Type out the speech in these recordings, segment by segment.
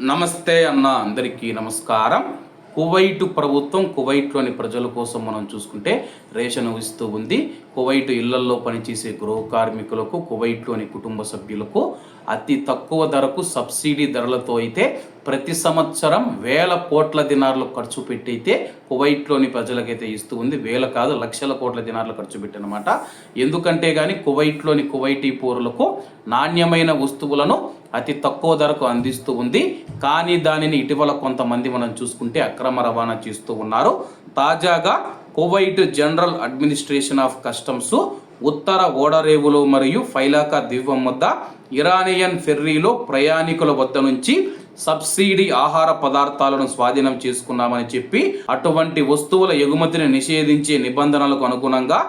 నమస్తే అన్న అందరికీ నమస్కారం. కువైట్ ప్రభుత్వం కువైట్లోని ప్రజల కోసం మనం చూసుకుంటే రేషన్ ఇస్తూ ఉంది. కువైట్ ఇళ్ళల్లో పనిచేసే గృహ కార్మికులకు కువైట్లోని కుటుంబ సభ్యులకు అతి తక్కువ ధరకు సబ్సిడీ ధరలతో అయితే ప్రతి సంవత్సరం వేల కోట్ల దినార్లు ఖర్చు పెట్టి అయితే కువైట్లోని ప్రజలకైతే ఇస్తూ ఉంది. వేల కాదు లక్షల కోట్ల దినార్లు ఖర్చు పెట్టనమాట ఎందుకంటే కానీ కువైట్లోని కువైటీ పౌరులకు నాణ్యమైన వస్తువులను అతి తక్కువ ధరకు అందిస్తూ ఉంది. కానీ దానిని ఇటీవల కొంతమంది మనం చూసుకుంటే అక్రమ రవాణా చేస్తూ ఉన్నారు. తాజాగా Kuwait general administration of customs ఉత్తర ఓడరేవులు మరియు ఫైలాకా ద్వీపం వద్ద ఇరానియన్ ఫెర్రీలో ప్రయాణికుల వద్ద నుంచి సబ్సిడీ ఆహార పదార్థాలను స్వాధీనం చేసుకున్నామని చెప్పి అటువంటి వస్తువుల ఎగుమతిని నిషేధించే నిబంధనలకు అనుగుణంగా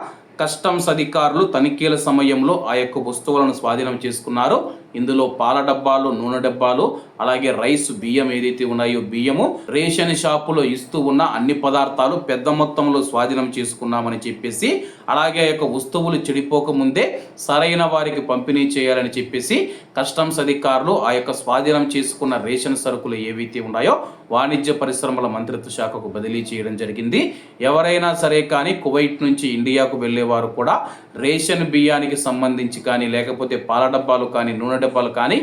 కస్టమ్స్ అధికారులు తనిఖీల సమయంలో ఆ యొక్క వస్తువులను స్వాధీనం చేసుకున్నారు. ఇందులో పాల డబ్బాలు నూనె డబ్బాలు అలాగే రైస్ బియ్యం ఏదైతే ఉన్నాయో బియ్యము రేషన్ షాపులో ఇస్తూ ఉన్న అన్ని పదార్థాలు పెద్ద మొత్తంలో స్వాధీనం చేసుకున్నామని చెప్పేసి అలాగే ఆ యొక్క వస్తువులు చెడిపోక ముందే సరైన వారికి పంపిణీ చేయాలని చెప్పేసి కస్టమ్స్ అధికారులు ఆ యొక్క స్వాధీనం చేసుకున్న రేషన్ సరుకులు ఏవైతే ఉన్నాయో వాణిజ్య పరిశ్రమల మంత్రిత్వ శాఖకు బదిలీ చేయడం జరిగింది. ఎవరైనా సరే కానీ కువైట్ నుంచి ఇండియాకు వెళ్ళేవారు కూడా రేషన్ బియ్యానికి సంబంధించి కానీ లేకపోతే పాల డబ్బాలు కానీ నూనె డబ్బాలు కానీ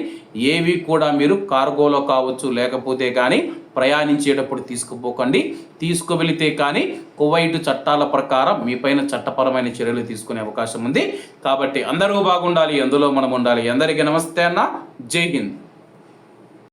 ఏవి కూడా మీరు కార్గోలో కావచ్చు లేకపోతే కానీ ప్రయాణించేటప్పుడు తీసుకుపోకండి. తీసుకువెళితే కానీ కువైట్ చట్టాల ప్రకారం మీపైన చట్టపరమైన చర్యలు తీసుకునే అవకాశం ఉంది. కాబట్టి అందరూ బాగుండాలి అందులో మనం ఉండాలి. అందరికీ నమస్తే అన్న. జై హింద్.